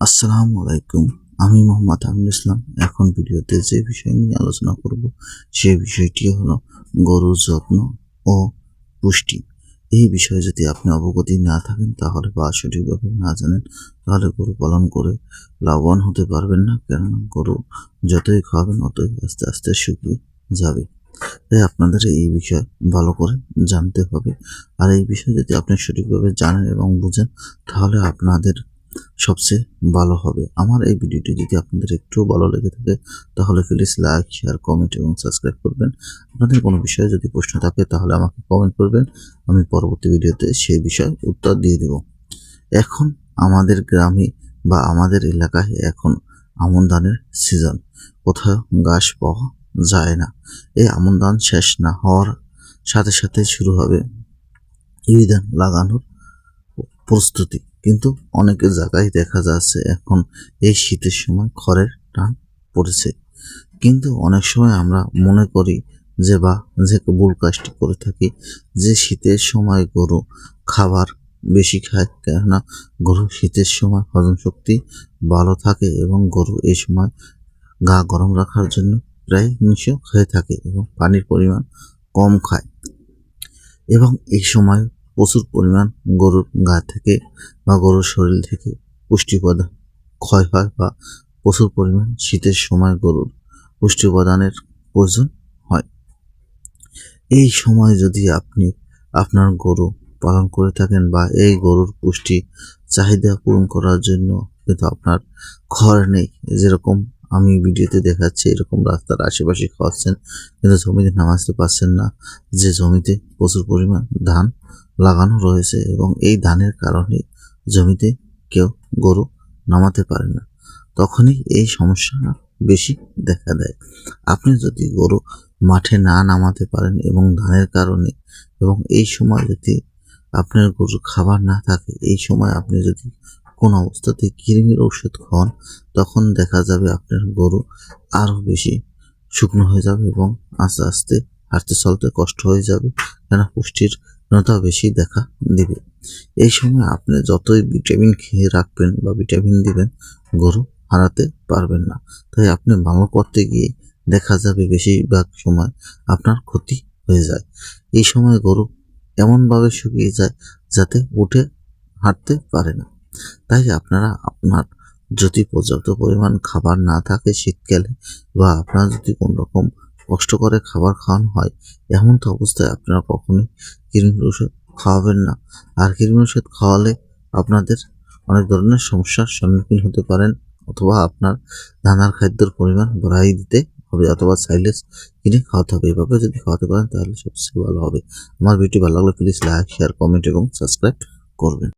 আসসালামু আলাইকুম। আমি মোহাম্মদ আমিনুল ইসলাম। এখন ভিডিওতে যে বিষয় নিয়ে আলোচনা করব সেই বিষয়টি হলো গরুর যত্ন ও পুষ্টি। এই বিষয়ে যদি আপনি অবগতি না থাকেন, তাহলে বা সঠিকভাবে না জানেন, তাহলে গরু পালন করে লাভবান হতে পারবেন না। কেননা গরু যতই খাওয়াবেন অতই আস্তে আস্তে শুকিয়ে যাবে। তাই আপনাদের এই বিষয় ভালো করে জানতে হবে। আর এই বিষয়ে যদি আপনি সঠিকভাবে জানেন এবং বুঝেন, তাহলে আপনাদের সবচেয়ে ভালো হবে। আমার এই ভিডিওটি যদি আপনাদের একটু ভালো লেগে থাকে, তাহলে প্লিজ লাইক শেয়ার কমেন্ট এবং সাবস্ক্রাইব করবেন। আপনাদের কোনো বিষয়ে যদি প্রশ্ন থাকে, তাহলে আমাকে কমেন্ট করবেন। আমি পরবর্তী ভিডিওতে সেই বিষয়ে উত্তর দিয়ে দেব। এখন আমাদের গ্রামে বা আমাদের এলাকায় এখন আমন ধানের সিজন কোথাও ঘাস পাওয়া যায় না। এই আমন ধান শেষ না হওয়ার সাথে সাথে শুরু হবে এই ধান লাগানোর প্রস্তুতি। কিন্তু অনেকের জায়গায় দেখা যাচ্ছে এখন এই শীতের সময় খড়ের টান পড়েছে। কিন্তু অনেক সময় আমরা মনে করি যে, বা যে ভুল কাজটি করে থাকি, যে শীতের সময় গরু খাবার বেশি খায়, কেননা গরু শীতের সময় হজম শক্তি ভালো থাকে এবং গরু এই সময় গা গরম রাখার জন্য প্রায় নিশো খেয়ে থাকে এবং পানির পরিমাণ কম খায়। এবং এই সময় প্রচুর পরিমাণ গরুর গা থেকে বা গরুর শরীর থেকে পুষ্টি উপাদান ক্ষয় হয় বা প্রচুর পরিমাণ শীতের সময় গরুর পুষ্টি উপাদানের প্রয়োজন হয়। এই সময় যদি আপনি আপনার গরু পালন করে থাকেন বা এই গরুর পুষ্টি চাহিদা পূরণ করার জন্য কিন্তু আপনার খড় নেই, যেরকম আমি ভিডিওতে দেখাচ্ছি এরকম রাস্তার আশেপাশে খাওয়াচ্ছেন, কিন্তু জমিতে নামাজতে পারছেন না। যে জমিতে প্রচুর পরিমাণ ধান লাগানো রয়েছে এবং এই ধানের কারণে জমিতে কেউ গরু নামাতে পারে না, তখনই এই সমস্যাটা বেশি দেখা দেয়। আপনি যদি গরু মাঠে না নামাতে পারেন এবং ধানের কারণে এবং এই সময় যদি আপনার গরুর খাবার না থাকে, এই সময় আপনি যদি কোন অবস্থাতে কৃমির ওষুধ খাওয়ান, তখন দেখা যাবে আপনার গরু আরও বেশি শুকনো হয়ে যাবে এবং আস্তে আস্তে হাঁটতে চলতে কষ্ট হয়ে যাবে। কেন পুষ্টির ন্যতা বেশি দেখা দিবে। এই সময় আপনি যতই ভিটামিন খেয়ে রাখবেন বা ভিটামিন দিবেন, গরু হারাতে পারবেন না। তাই আপনি ভালো করতে গিয়ে দেখা যাবে বেশিরভাগ সময় আপনার ক্ষতি হয়ে যায়। এই সময় গরু এমনভাবে শুকিয়ে যায় যাতে উঠে হাঁটতে পারে না। তাই আপনারা আপনার যদি পর্যাপ্ত পরিমাণ খাবার না থাকে শীতকালে বা আপনার যদি কোনো রকম কষ্ট করে খাবার খাওয়ানো হয়, এমন তো অবস্থায় আপনারা কখনোই কৃমির ওষুধ খাওয়াবেন না। আর কৃমির ওষুধ খাওয়ালে আপনাদের অনেক ধরনের সমস্যার সম্মুখীন হতে পারেন অথবা আপনার দানার খাদ্যের পরিমাণ বাড়াই দিতে হবে অথবা সাইলেস কিনে খাওয়াতে হবে। এভাবে যদি খাওয়াতে পারেন তাহলে সবচেয়ে ভালো হবে। আমার ভিডিও ভালো লাগলে প্লিজ লাইক শেয়ার কমেন্ট এবং সাবস্ক্রাইব করবেন।